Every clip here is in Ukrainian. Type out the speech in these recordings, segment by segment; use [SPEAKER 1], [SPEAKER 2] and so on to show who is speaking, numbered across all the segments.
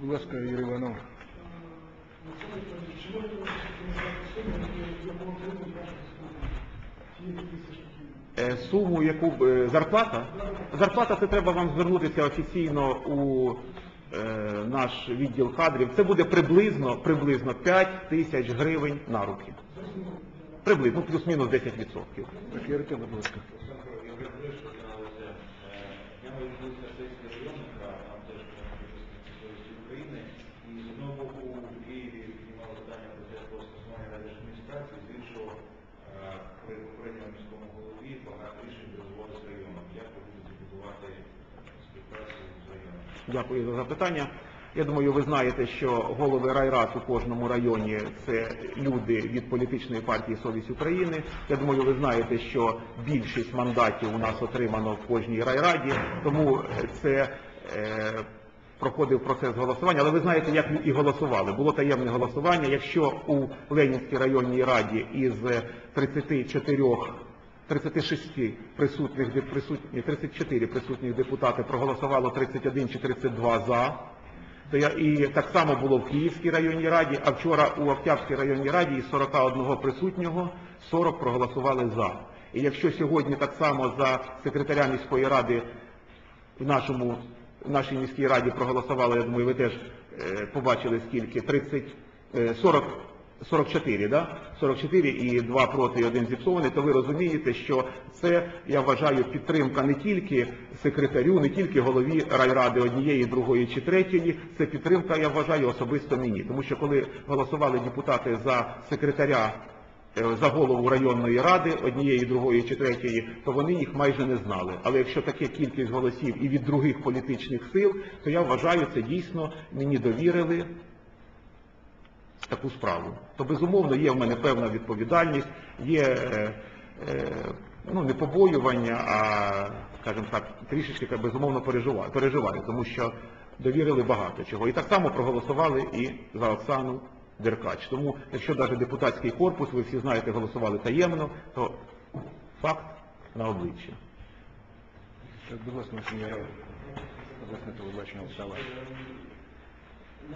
[SPEAKER 1] Будь ласка, Юрій Іванов.
[SPEAKER 2] Е, Суму, яку е, зарплата? Зарплата це треба вам звернутися офіційно у е, наш відділ кадрів. Це буде приблизно, приблизно 5 тисяч гривень на руки. Приблизно, ну, плюс-мінус 10%.
[SPEAKER 1] Прокуратура, будь ласка.
[SPEAKER 3] Я виявився сесії районника, там теж представниці України, і з одного боку у Києві піднімали питання про те, про скасування райдержадміністрації, з іншого е, при попередньому міському голові багато рішень дозволилось районом. Як ви будете будувати співпрацю з районом?
[SPEAKER 2] Дякую за запитання. Я думаю, ви знаєте, що голови райрад у кожному районі це люди від політичної партії Совість України. Я думаю, ви знаєте, що більшість мандатів у нас отримано в кожній райраді, тому це е, проходив процес голосування. Але ви знаєте, як і голосували. Було таємне голосування. Якщо у Ленінській районній раді із 34 36 присутніх присутні 34 присутніх депутати проголосувало 31 чи 32 за. То я і так само було в Київській районній раді, а вчора у Октябрській районній раді із 41 присутнього 40 проголосували за. І якщо сьогодні так само за секретаря міської ради в нашому в нашій міській раді проголосували, я думаю, ви теж е, побачили скільки 30, е, 40, 44, да? 44 і 2 проти і 1 зіпсований, то ви розумієте, що це, я вважаю, підтримка не тільки секретарю, не тільки голові райради однієї, другої чи третьої, це підтримка, я вважаю, особисто мені. Тому що коли голосували депутати за секретаря е, за голову районної ради, однієї, другої чи третьої, то вони їх майже не знали. Але якщо таке кількість голосів і від других політичних сил, то я вважаю, це дійсно мені довірили таку справу. То безумовно є в мене певна відповідальність, є е, е, ну, не побоювання, а, скажімо так, трішечки безумовно переживаю, переживаю, тому що довірили багато чого. І так само проголосували і за Оксану Деркач. Тому, якщо навіть депутатський корпус, ви всі знаєте, голосували таємно, то факт на обличчі.
[SPEAKER 1] Так, будь ласка. Обласне телебачення Оксала.
[SPEAKER 4] В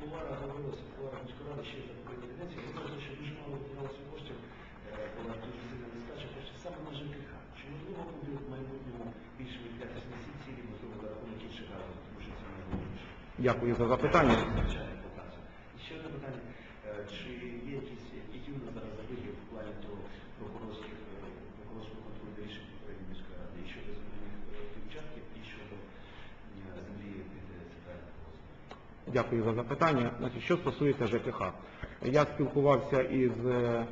[SPEAKER 4] кулуарах говорилося, кулуарах міської ради ще за попередній каденції, говорилося, що дуже мало виділялося коштів, е, була дуже сильна нестача коштів саме на ЖКХ. Чи можливо буде в майбутньому більше виділятися на ці цілі, можливо, за рахунок інших газів, тому що це найголовніше.
[SPEAKER 2] Дякую за запитання.
[SPEAKER 4] Звичайно, показує. І ще одне питання. Е, Чи є якісь, які у нас зараз забиги в плані того прокурорських, е, прокурорського контролю рішень попередньої міської ради, і щодо земельних е, участків, і щодо е, землі під е, центральним колосом?
[SPEAKER 2] Дякую за запитання. Значить, що стосується ЖКХ. Я спілкувався із е,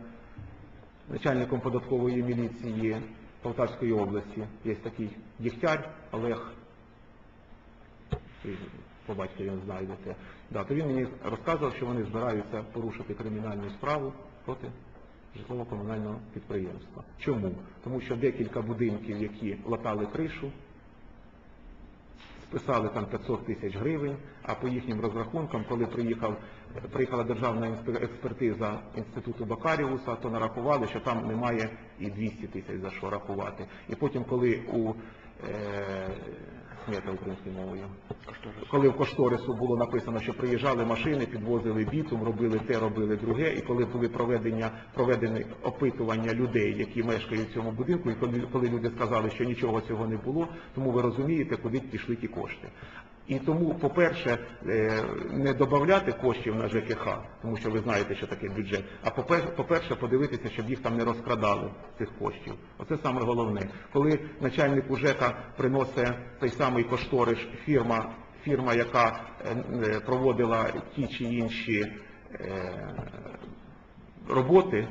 [SPEAKER 2] начальником податкової міліції Полтавської області. Є такий Дігтяр Олег. Ви По батькові він знайдете. Да, то він мені розказував, що вони збираються порушити кримінальну справу проти житлово-комунального підприємства. Чому? Тому що декілька будинків, які латали кришу, списали там 500 тисяч гривень, а по їхнім розрахункам, коли приїхав, приїхала державна експертиза інституту Бакаріуса, то нарахували, що там немає і 200 тисяч за що рахувати. І потім, коли у е, смета українською мовою, коли в кошторису було написано, що приїжджали машини, підвозили бітум, робили те, робили друге, і коли були проведення, проведені опитування людей, які мешкають в цьому будинку, і коли, коли люди сказали, що нічого цього не було, тому ви розумієте, куди пішли ті кошти. І тому, по-перше, е, не додати коштів на ЖКХ, тому що ви знаєте, що таке бюджет, а по-перше, подивитися, щоб їх там не розкрадали, цих коштів. Оце саме головне. Коли начальник УЖЕКа приносить той самий кошторис, фірма, фірма яка е, е, проводила ті чи інші роботи,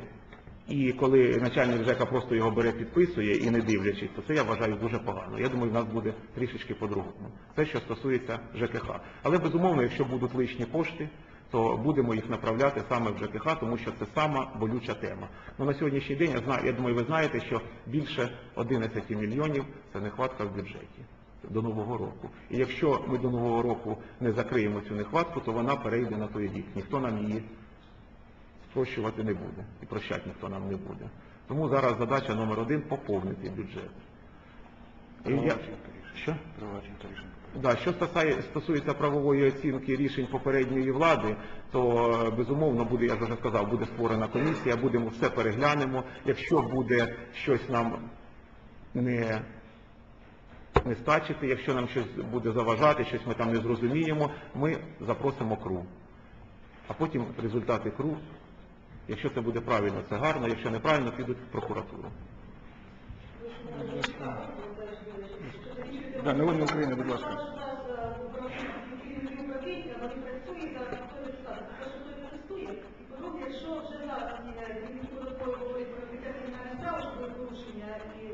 [SPEAKER 2] і коли начальник ЖЕКа просто його бере, підписує і не дивлячись, то це я вважаю дуже погано. Я думаю, в нас буде трішечки по-другому. Це що стосується ЖКХ. Але безумовно, якщо будуть лишні кошти, то будемо їх направляти саме в ЖКХ, тому що це сама болюча тема. Ну, на сьогоднішній день, я, знаю, я думаю, ви знаєте, що більше 11 мільйонів це нехватка в бюджеті до Нового року. І якщо ми до Нового року не закриємо цю нехватку, то вона перейде на той рік. Ніхто нам її спрощувати не буде. І прощати ніхто нам не буде. Тому зараз задача номер один поповнити бюджет. І я... Що? Да, що стосується правової оцінки рішень попередньої влади, то е, безумовно буде, я вже сказав, буде створена комісія, будемо все переглянемо. Якщо буде щось нам не, не стачити, якщо нам щось буде заважати, щось ми там не зрозуміємо, ми запросимо КРУ. А потім результати КРУ, якщо це буде правильно, це гарно, якщо неправильно, підуть в прокуратуру.
[SPEAKER 1] Да, новини України, будь ласка.
[SPEAKER 5] Вони працюють, зараз хто не стане. По-перше, хто не тестує, і по-друге, якщо вже зараз він податково говорить про відкриття кримінальної справи, що буде порушення і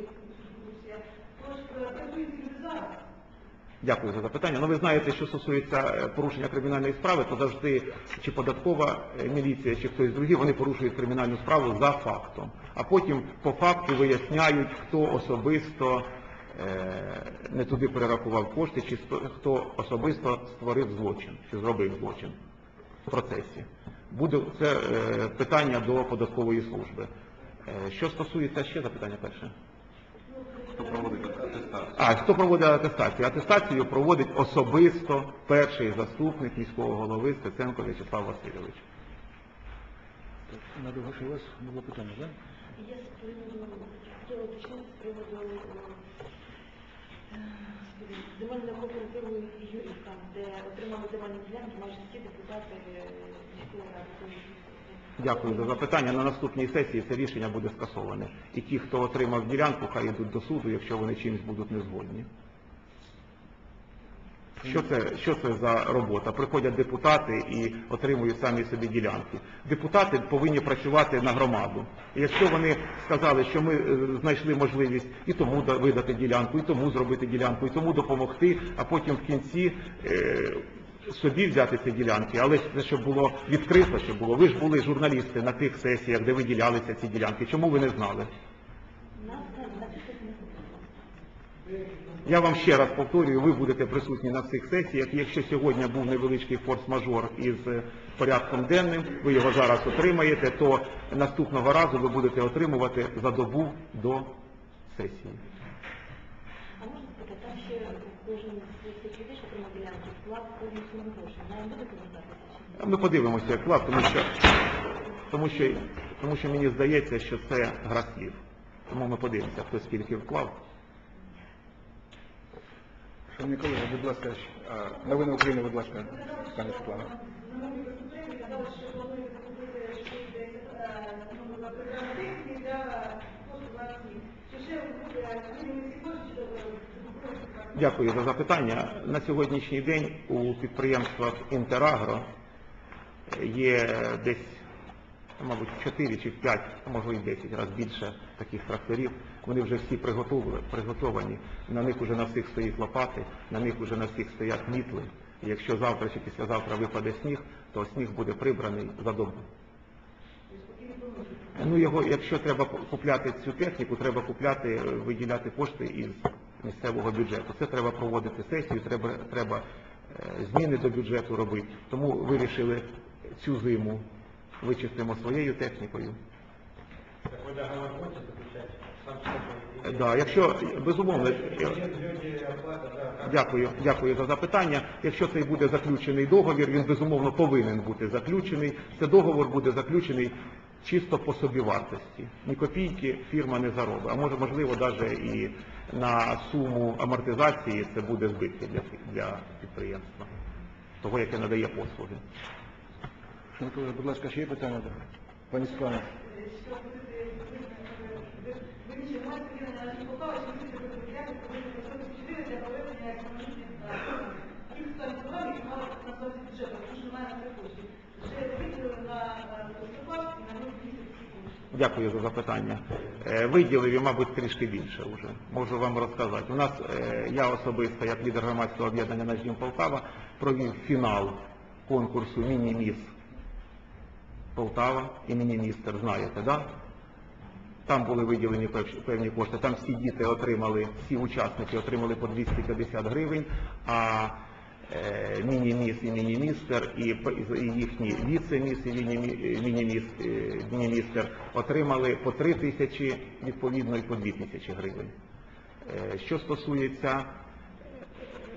[SPEAKER 5] корупція, то ж е, працюють і зараз.
[SPEAKER 2] Дякую за запитання. Ну, ви знаєте, що стосується е, порушення кримінальної справи, то завжди чи податкова е, міліція, чи хтось другий, вони порушують кримінальну справу за фактом. А потім по факту виясняють, хто особисто е, не туди перерахував кошти, чи хто особисто створив злочин, чи зробив злочин в процесі. Буде це питання до податкової служби. Що стосується ще запитання перше? А хто проводить атестацію? Атестацію проводить особисто перший заступник міського голови Стеценко В'ячеслав Васильович.
[SPEAKER 1] На Довгоші у вас було питання, так?
[SPEAKER 6] Я з приводу хотіла уточнити з приводу е, земельного кооперативу Юрівка, де отримали земельні ділянки майже всі депутати е, міської ради.
[SPEAKER 2] Дякую за запитання. На наступній сесії це рішення буде скасоване. І ті, хто отримав ділянку, хай йдуть до суду, якщо вони чимось будуть незгодні. Що це, що це за робота? Приходять депутати і отримують самі собі ділянки. Депутати повинні працювати на громаду. І якщо вони сказали, що ми е, знайшли можливість і тому видати ділянку, і тому зробити ділянку, і тому допомогти, а потім в кінці е, собі взяти ці ділянки, але щоб було відкрито, щоб було. Ви ж були журналісти на тих сесіях, де виділялися ці ділянки. Чому ви не знали?
[SPEAKER 6] Цих.
[SPEAKER 2] Я вам ще раз повторюю, ви будете присутні на всіх сесіях. Якщо сьогодні був невеличкий форс-мажор із е, порядком денним, ви його зараз отримаєте, то наступного разу ви будете отримувати за добу до сесії.
[SPEAKER 6] Ще кожен з цих людей, що отримав вклад буде повертатися?
[SPEAKER 2] Ми подивимося як вклад, тому що, тому що, тому що мені здається, що це гра слів. Тому ми подивимося, хто скільки вклав.
[SPEAKER 1] Шановні колеги, будь ласка, а, новини України, будь ласка, пане Світлана.
[SPEAKER 5] Ще буде виділені ці кошти, чи закупили?
[SPEAKER 2] Дякую за запитання. На сьогоднішній день у підприємствах Інтерагро є десь, мабуть, 4 чи 5, а може і 10 разів більше таких тракторів. Вони вже всі приготовані. На них вже на всіх стоїть лопати, на них вже на всіх стоять мітли. Якщо завтра чи післязавтра випаде сніг, то сніг буде прибраний за добу. Ну, його, якщо треба купляти цю техніку, треба купляти, виділяти кошти із місцевого бюджету. Це треба проводити сесію, треба, треба е, зміни до бюджету робити. Тому вирішили цю зиму вичистимо своєю технікою.
[SPEAKER 3] Так ви договор заключати?
[SPEAKER 2] Да, якщо безумовно, Дякую, дякую за запитання. Якщо цей буде заключений договір, він безумовно повинен бути заключений. Це договор буде заключений чисто по собівартості. Ні копійки фірма не заробить. А може, можливо, навіть і на суму амортизації це буде збитки для, для підприємства, того, яке надає послуги.
[SPEAKER 1] Шановні будь ласка, ще є питання? Пані Світлана.
[SPEAKER 2] Дякую за запитання. Е, Виділив і, мабуть, трішки більше вже. Можу вам розказати. У нас, е, я особисто, як лідер громадського об'єднання «Наш Полтава», провів фінал конкурсу «Міні-міс Полтава» і «Міні-містер», знаєте, да? Там були виділені певні кошти. Там всі діти отримали, всі учасники отримали по 250 гривень, а міні-міс і міні-містер, і, їхні віце-міс і міні-міс, е, міні-містер отримали по 3 тисячі, відповідно, і по 2 тисячі гривень. Е, Що стосується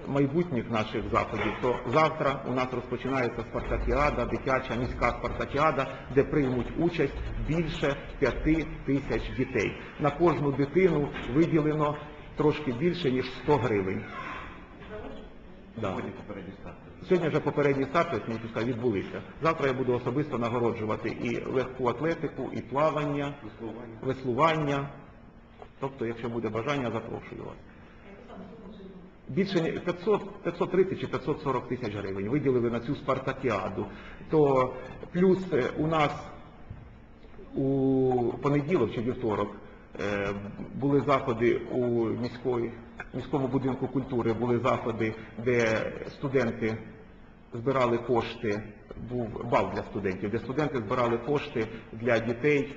[SPEAKER 2] майбутніх наших заходів, то завтра у нас розпочинається спартакіада, дитяча міська спартакіада, де приймуть участь більше п'яти тисяч дітей. На кожну дитину виділено трошки більше ніж 100 гривень. Да. Сьогодні вже попередні старти, як ми тут сказали, відбулися. Завтра я буду особисто нагороджувати і легку атлетику, і плавання, веслування. Тобто, якщо буде бажання, запрошую вас. Більше ні- 500, 530 чи 540 тисяч гривень виділили на цю спартакіаду. То плюс е, у нас у понеділок чи вівторок були заходи у міської, міському будинку культури, були заходи, де студенти збирали кошти, був бал для студентів, де студенти збирали кошти для дітей,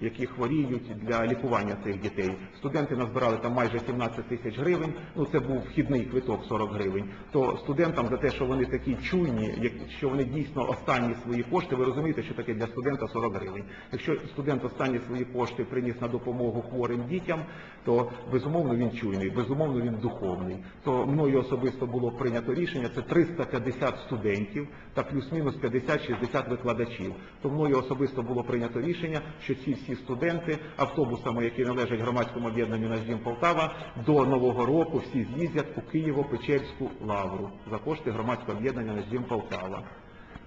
[SPEAKER 2] які хворіють для лікування цих дітей. Студенти назбирали там майже 17 тисяч гривень, ну це був вхідний квиток 40 гривень. То студентам за те, що вони такі чуйні, що вони дійсно останні свої кошти, ви розумієте, що таке для студента 40 гривень. Якщо студент останні свої кошти приніс на допомогу хворим дітям, то безумовно він чуйний, безумовно він духовний. То мною особисто було прийнято рішення, це 350 студентів та плюс-мінус 50-60 викладачів. То мною особисто було прийнято рішення, що ці всі студенти автобусами, які належать громадському об'єднанню Наждім Полтава, до Нового року всі з'їздять у Києво-Печерську лавру за кошти громадського об'єднання Наждім Полтава.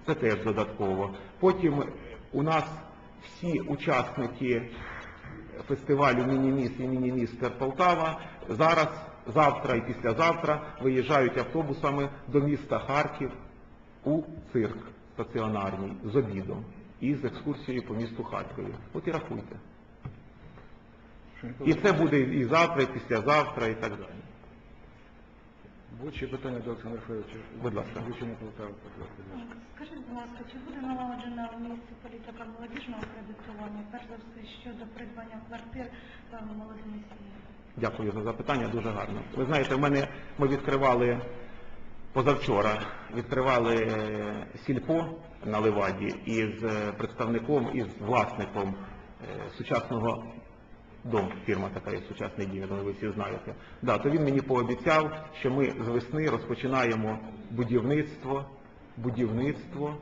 [SPEAKER 2] Це теж додатково. Потім у нас всі учасники фестивалю Міні-Міс і Міні-Містер Полтава зараз, завтра і післязавтра виїжджають автобусами до міста Харків у цирк стаціонарний з обідом і з екскурсією по місту Харкові. От і рахуйте. І це буде і завтра, і післязавтра, і так далі.
[SPEAKER 1] Будь ще питання до Олександра Федоровича.
[SPEAKER 2] Будь ласка.
[SPEAKER 1] Вивчення Полтави, будь ласка.
[SPEAKER 7] Скажіть, будь ласка, чи буде налагоджена в місті політика молодіжного кредитування, перш за все щодо придбання квартир та молодими сім'ями?
[SPEAKER 2] Дякую за запитання, дуже гарно. Ви знаєте, в мене ми відкривали позавчора, відкривали е, сільпо на Леваді із е, представником, із власником е, сучасного дому, фірма така є сучасний дім, я думаю, ви всі знаєте. Да, то він мені пообіцяв, що ми з весни розпочинаємо будівництво, будівництво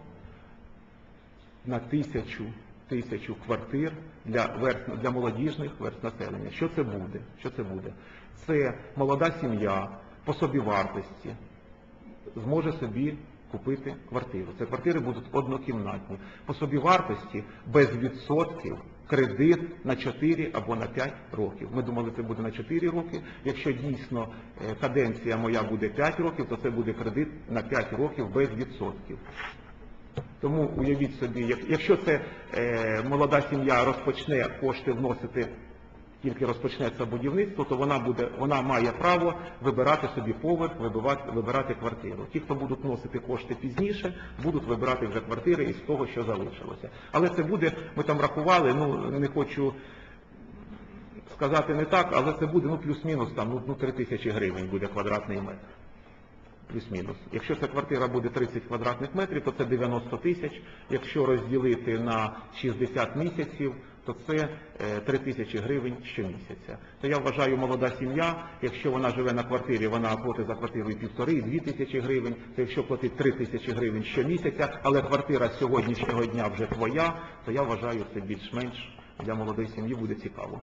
[SPEAKER 2] на тисячу тисячу квартир для верст, для молодіжних верст населення. Що це буде? Що це буде? Це молода сім'я по собівартості зможе собі купити квартиру. Це квартири будуть однокімнатні. По собівартості без відсотків кредит на 4 або на 5 років. Ми думали, це буде на 4 роки. Якщо дійсно е, каденція моя буде 5 років, то це буде кредит на 5 років без відсотків. Тому уявіть собі, якщо це е, молода сім'я розпочне кошти вносити, тільки розпочнеться будівництво, то вона буде, вона має право вибирати собі поверх, вибивати, вибирати квартиру. Ті, хто будуть вносити кошти пізніше, будуть вибирати вже квартири із того, що залишилося. Але це буде, ми там рахували, ну не хочу сказати не так, але це буде ну плюс-мінус там ну, ну 3 тисячі гривень буде квадратний метр плюс-мінус. Якщо ця квартира буде 30 квадратних метрів, то це 90 тисяч. Якщо розділити на 60 місяців, то це е, 3 тисячі гривень щомісяця. То я вважаю, молода сім'я, якщо вона живе на квартирі, вона платить за квартиру і півтори, і дві тисячі гривень, то якщо платить 3 тисячі гривень щомісяця, але квартира з сьогоднішнього дня вже твоя, то я вважаю, це більш-менш для молодої сім'ї буде цікаво.